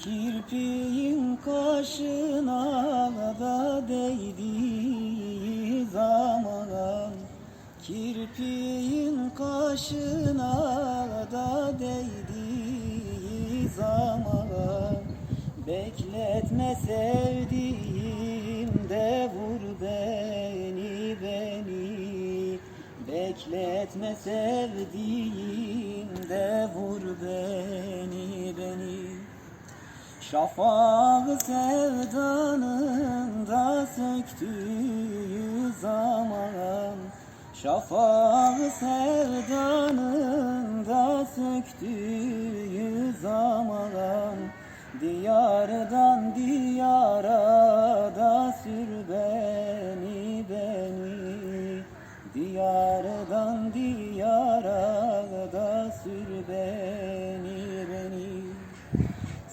Kirpiğin kaşına da değdiği zaman. Kirpiğin kaşına da değdiği zaman. Bekletme sevdiğim de vur beni beni. Bekletme sevdiğim de vur beni Şafağı sevdanın da söktüğü zaman. Şafağı sevdanın da söktüğü zaman. Diyardan diyara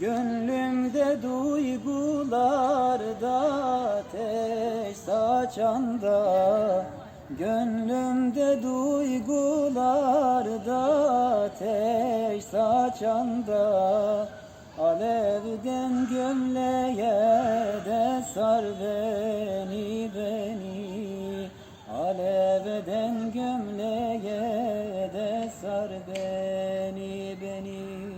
Gönlümde duygularda ateş saçanda. Gönlümde duygularda ateş saçanda. Alevden gömleğe de sar beni beni. Alevden gömleğe de sar beni beni.